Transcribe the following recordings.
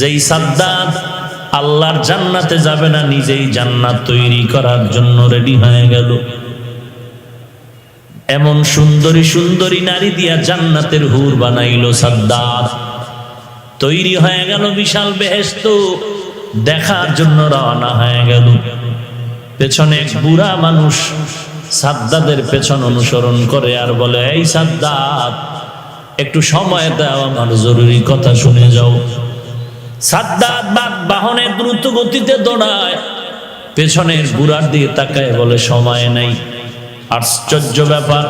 যেই সাদ্দাত আল্লাহর জান্নাতে যাবে না, নিজেই জান্নাত তৈরি করার জন্য রেডি হয়ে গেল। এমন সুন্দরী সুন্দরী নারী দিয়া জান্নাতের হুর বানাইল সাদ্দাত তৈরি হয়ে গেল বিশাল বেহেস্ত দেখার জন্য রওনা হয়ে গেল। পেছনে এক বুড়া মানুষ সাদ্দাদের পেছন অনুসরণ করে আর বলে, এই সাদ্দাত একটু সময় দাও, আমার জরুরি কথা শুনে যাও। সাদ্দাত বাহনে দ্রুত গতিতে দৌড়ায়। পেছনের বুড়ার দিকে তাকায় বলে, সময় নেই। আশ্চর্য ব্যাপার।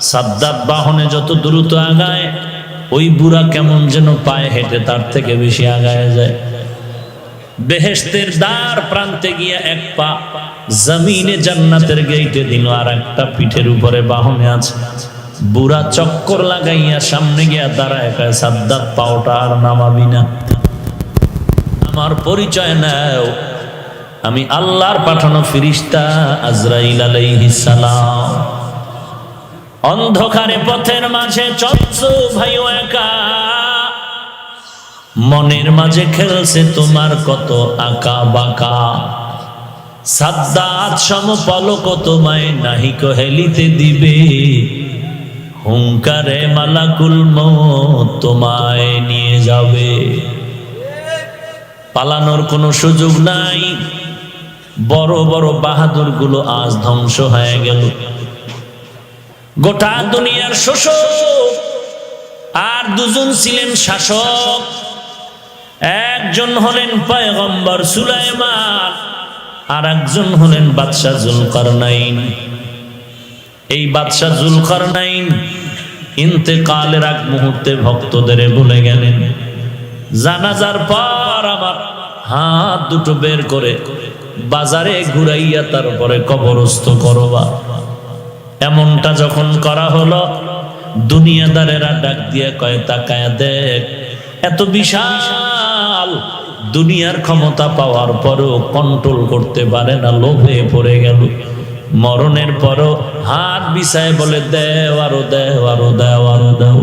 সাদ্দাত বাহনে যত দ্রুত আগায়, ওই বুড়া কেমন যেন পায়ে হেঁটে তার থেকে বেশি আগায় যায়। বেহেস্তের দ্বার প্রান্তে গিয়া এক পা জমিনে জান্নাতের গেইটে দিল, আর একটা পিঠের উপরে বাহনে আছে। বুড়া চক্কর লাগাইয়া সামনে গিয়া দাঁড়ায় সাদ্দাত, পাওটা আর নামাবি না। পরিচয় নাও। আমি আল্লাহর পাঠানো ফিরিস্তা আজরাইল আলাইহিস সালাম। অন্ধকারে পথের মাঝে চলছ ভাইও একা। মনের মাঝে খেলছে তোমার কত আঁকা বাঁকা। সাদ্দাত সম পলক তোমায় নাহিক হেলিতে দিবে। হুঙ্কারে মালাকুল তোমায় নিয়ে যাবে। পালানোর কোনো সুযোগ নাই। বড় বড় বাহাদুরগুলো আজ ধ্বংস হয়ে গেল। গোটা দুনিয়ার শোষক আর দুজন ছিলেন শাসক। একজন হলেন পয়গম্বর সুলাইমান আর একজন হলেন বাদশাহ জুলকারনাইন। এই বাদশাহ জুলকারনাইন ইন্তেকালের এক মুহূর্তে ভক্তদের বলে গেলেন। জানাজার পর আমার হাত দুটো বের করে বাজারে ঘুরাইয়া তারপরে কবরস্থ করবা। এমনটা যখন করা হলো, দুনিয়াদারেরা ডাক দিয়ে কয়, তাকায় দেখ, এত বিশাল দুনিয়ার ক্ষমতা পাওয়ার পরও কন্ট্রোল করতে পারে না, লোভে পড়ে গেল। মরণের পরও হাত বিছায় বলে, দেও আরও দেও আরও দেও আরও, দেও।